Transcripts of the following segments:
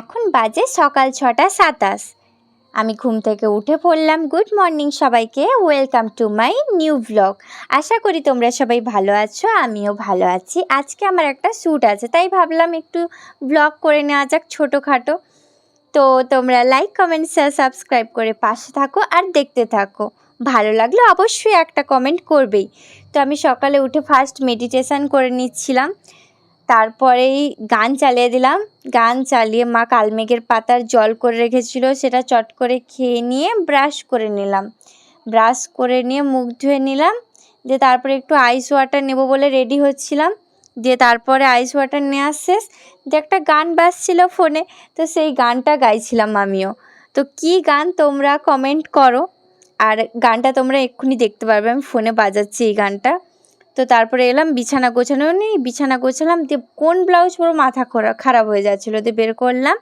এখন বাজে সকাল ছটা সাতাশ। আমি ঘুম থেকে উঠে পড়লাম। গুড মর্নিং সবাইকে। Welcome to my new blog. আশা করি তোমরা সবাই ভালো আছো, আমিও ভালো আছি। আজকে আমার একটা শ্যুট আছে, তাই ভাবলাম একটু ব্লগ করে নেওয়া যাক ছোটোখাটো। তো তোমরা লাইক, কমেন্ট সাবস্ক্রাইব করে পাশে থাকো আর দেখতে থাকো। ভালো লাগলে অবশ্যই একটা কমেন্ট করবেই। তো আমি সকালে উঠে ফার্স্ট মেডিটেশান করে নিচ্ছিলাম। তারপরেই গান চালিয়ে দিলাম। গান চালিয়ে মা কালমেঘের পাতার জল করে রেখেছিল, সেটা চট করে খেয়ে নিয়ে ব্রাশ করে নিলাম। ব্রাশ করে নিয়ে মুখ ধুয়ে নিলাম, দিয়ে তারপরে একটু আইস ওয়াটার নেব বলে রেডি হচ্ছিলাম। দিয়ে তারপরে আইস ওয়াটার নেওয়া শেষ যে একটা গান বাজছিল ফোনে তো সেই গানটা গাইছিলাম আমিও। তো কী গান তোমরা কমেন্ট করো, আর গানটা তোমরা এক্ষুনি দেখতে পারবে, আমি ফোনে বাজাচ্ছি এই গানটা। তো তারপরে এলাম, বিছানা গোছানো নেই, বিছানা গোছালাম, দিয়ে কোন ব্লাউজ পুরো মাথা খরা- খারাপ হয়ে যাচ্ছিল, দিয়ে বের করলাম,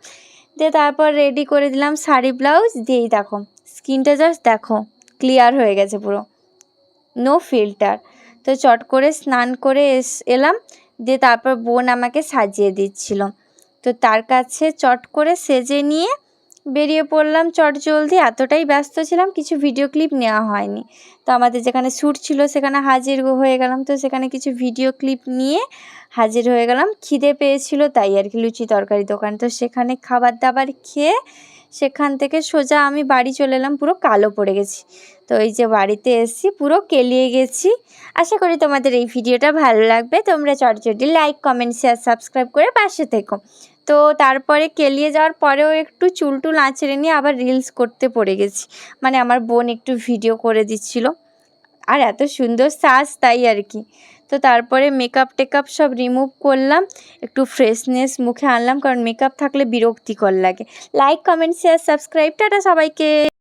দিয়ে তারপর রেডি করে দিলাম শাড়ি, ব্লাউজ, দিয়েই দেখো, স্কিনটা জাস্ট দেখো ক্লিয়ার হয়ে গেছে পুরো নো ফিল্টার তো চট করে স্নান করে এস, এলাম, দিয়ে তারপর বোন আমাকে সাজিয়ে দিচ্ছিল, তো তার কাছে চট করে সেজে নিয়ে বেরিয়ে পড়লাম, চট জলদি। এতটাই ব্যস্ত ছিলাম, কিছু ভিডিও ক্লিপ নেওয়া হয়নি। তো আমাদের যেখানে শ্যুট ছিল, সেখানে হাজির হয়ে গেলাম। তো সেখানে কিছু ভিডিও ক্লিপ নিয়ে হাজির হয়ে গেলাম। খিদে পেয়েছিল, তাই আর কি লুচি তরকারি দোকান। তো সেখানে খাবার দাবার খেয়ে সেখান থেকে সোজা আমি বাড়ি চলে এলাম, পুরো কালো পড়ে গেছি। তো এই যে বাড়িতে এসেছি, পুরো কেলিয়ে গেছি। আশা করি তোমাদের এই ভিডিওটা ভালো লাগবে। তোমরা চটচটি লাইক কমেন্ট শেয়ার সাবস্ক্রাইব করে পাশে থেকো। তো তারপরে কেলিয়ে যাওয়ার পরেও একটু চুল টুল আঁচড়ে নিয়ে আবার রিলস করতে পড়ে গেছি। মানে আমার বোন একটু ভিডিও করে দিচ্ছিল। আর এত সুন্দর সাজ তাই আর কি। তো তারপরে মেকআপ টেকআপ সব রিমুভ করলাম। একটু ফ্রেশনেস মুখে আনলাম। কারণ মেকআপ থাকলে বিরক্তিকর লাগে। Like comment share subscribe tata সবাইকে।